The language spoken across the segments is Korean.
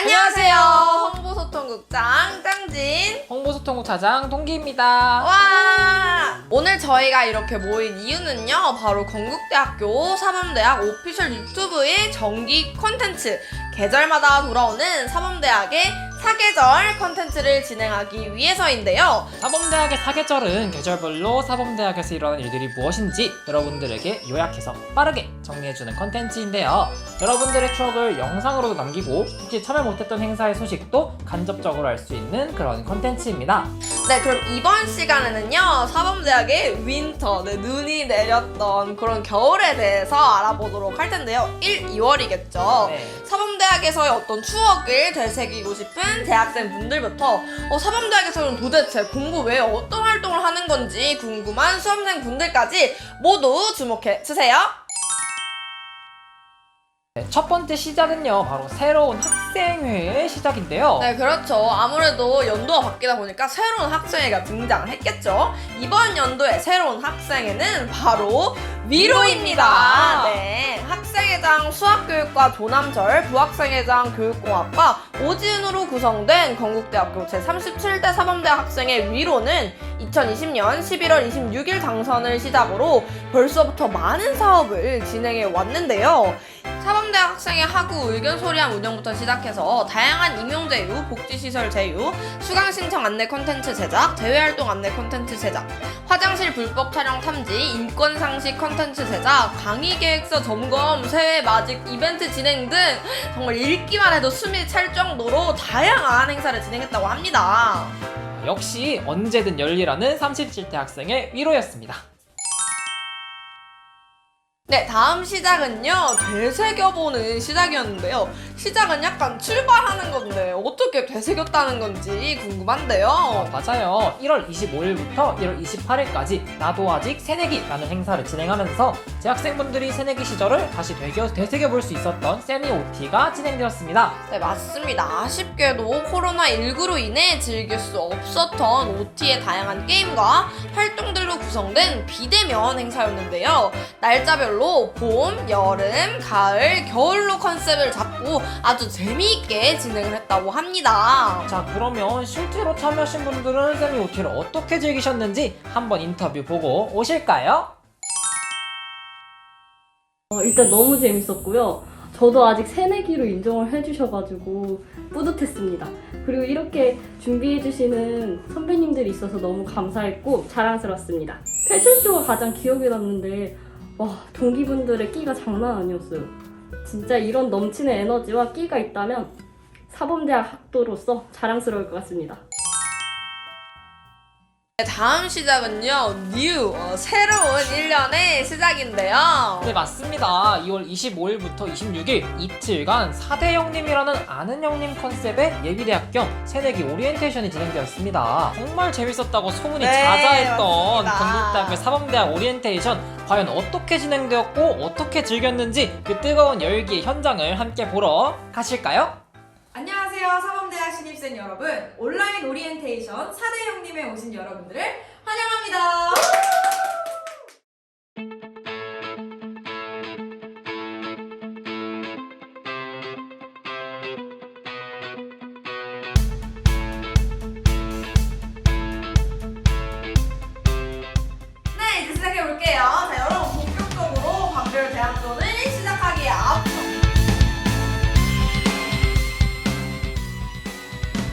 안녕하세요. 홍보소통국장 짱진. 홍보소통국차장 동기입니다. 와! 오늘 저희가 이렇게 모인 이유는요, 바로 건국대학교 사범대학 오피셜 유튜브의 정기 콘텐츠, 계절마다 돌아오는 사범대학의 사계절 콘텐츠를 진행하기 위해서인데요. 사범대학의 사계절은 계절별로 사범대학에서 일어난 일들이 무엇인지 여러분들에게 요약해서 빠르게 정리해주는 컨텐츠인데요. 여러분들의 추억을 영상으로도 남기고 혹시 참여 못했던 행사의 소식도 간접적으로 알 수 있는 그런 컨텐츠입니다. 네, 그럼 이번 시간에는요, 사범대학의 윈터, 네, 눈이 내렸던 그런 겨울에 대해서 알아보도록 할 텐데요. 1, 2월이겠죠. 네. 사범대학에서의 어떤 추억을 되새기고 싶은 대학생 분들부터 어, 사범대학에서는 도대체 공부 외에 어떤 활동을 하는 건지 궁금한 수험생 분들까지 모두 주목해 주세요. 네, 첫 번째 시작은요, 바로 새로운 학 생회의 시작인데요. 네, 그렇죠. 아무래도 연도가 바뀌다 보니까 새로운 학생회가 등장을 했겠죠. 이번 연도의 새로운 학생회는 바로 위로입니다. 네, 학생회장 수학교육과 조남절, 부학생회장 교육공학과 오지은으로 구성된 건국대학교 제37대 사범대학 학생회 위로는 2020년 11월 26일 당선을 시작으로 벌써부터 많은 사업을 진행해 왔는데요. 사범대학 학생회 하구 의견 소리함 운영부터 시작해서 다양한 임용 제휴, 복지시설 제휴, 수강 신청 안내 콘텐츠 제작, 대외활동 안내 콘텐츠 제작, 화장실 불법 촬영 탐지, 인권 상식 콘텐츠 제작, 강의 계획서 점검, 새해 맞이 이벤트 진행 등 정말 읽기만 해도 숨이 찰 정도로 다양한 행사를 진행했다고 합니다. 역시 언제든 열리라는 37대 학생의 위로였습니다. 네, 다음 시작은요, 되새겨보는 시작이었는데요. 시작은 약간 출발하는 건데, 어떻게 되새겼다는 건지 궁금한데요. 어, 맞아요. 1월 25일부터 1월 28일까지 나도 아직 새내기라는 행사를 진행하면서 재학생분들이 새내기 시절을 다시 되겨, 되새겨볼 수 있었던 OT가 진행되었습니다. 네, 맞습니다. 아쉽게도 코로나19로 인해 즐길 수 없었던 OT의 다양한 게임과 활동들 로 구성된 비대면 행사였는데요. 날짜별로 봄, 여름, 가을, 겨울로 컨셉을 잡고 아주 재미있게 진행을 했다고 합니다. 자, 그러면 실제로 참여하신 분들은 세니 OT를 어떻게 즐기셨는지 한번 인터뷰 보고 오실까요? 어, 일단 너무 재밌었고요. 저도 아직 새내기로 인정을 해주셔가지고 뿌듯했습니다. 그리고 이렇게 준비해주시는 선배님들이 있어서 너무 감사했고 자랑스럽습니다. 패션쇼가 가장 기억에 남는데 와 동기분들의 끼가 장난 아니었어요. 진짜 이런 넘치는 에너지와 끼가 있다면 사범대학 학도로서 자랑스러울 것 같습니다. 네, 다음 시작은요, 뉴, 어, 새로운 1년의 시작인데요. 네, 맞습니다. 2월 25일부터 26일 이틀간 4대 형님이라는 아는 형님 컨셉의 예비대학 겸 새내기 오리엔테이션이 진행되었습니다. 정말 재밌었다고 소문이 네, 자자했던 맞습니다. 건국대학교 사범대학 오리엔테이션 과연 어떻게 진행되었고 어떻게 즐겼는지 그 뜨거운 열기의 현장을 함께 보러 가실까요? 안녕하세요 사범대학 신입생 여러분. 온라인 오리엔테이션 4대 형님에 오신 여러분들을 환영합니다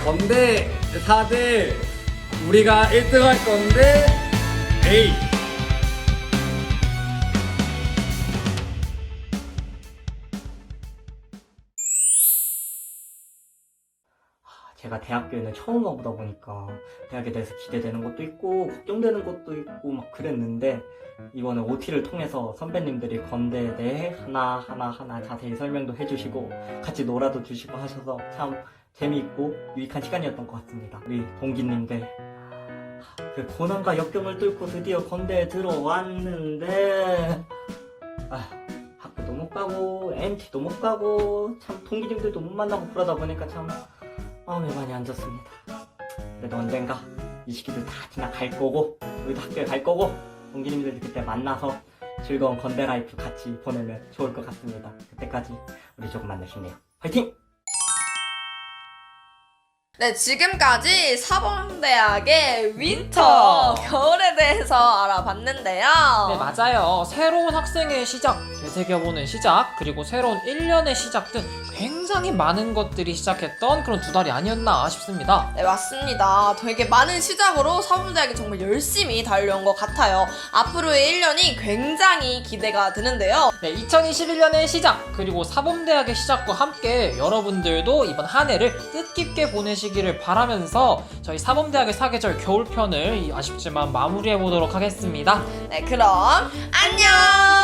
건대 4대 우리가 1등 할 건데 에이. 제가 대학교에는 처음 와보다 보니까 대학에 대해서 기대되는 것도 있고 걱정되는 것도 있고 막 그랬는데 이번에 OT를 통해서 선배님들이 건대에 대해 하나하나 하나 자세히 설명도 해주시고 같이 놀아도 주시고 하셔서 참 재미있고 유익한 시간이었던 것 같습니다. 우리 동기님들 그 고난과 역경을 뚫고 드디어 건대에 들어왔는데 아, 학교도 못 가고 MT도 못 가고 참 동기님들도 못 만나고 그러다 보니까 참 마음이 많이 안 좋습니다. 그래도 언젠가 이 시기도 다 지나갈 거고 우리도 학교에 갈 거고 동기님들 그때 만나서 즐거운 건대 라이프 같이 보내면 좋을 것 같습니다. 그때까지 우리 조금만 해요. 화이팅! 네, 지금까지 사범대학의 윈터, 겨울에 대해서 알아봤는데요. 네, 맞아요. 새로운 학생의 시작, 되새겨보는 시작, 그리고 새로운 1년의 시작 등 굉장히 많은 것들이 시작했던 그런 두 달이 아니었나 싶습니다. 네, 맞습니다. 되게 많은 시작으로 사범대학이 정말 열심히 달려온 것 같아요. 앞으로의 1년이 굉장히 기대가 되는데요. 네, 2021년의 시작, 그리고 사범대학의 시작과 함께 여러분들도 이번 한 해를 뜻깊게 보내시 기를 바라면서 저희 사범대학의 사계절 겨울편을 아쉽지만 마무리해 보도록 하겠습니다. 네, 그럼 안녕!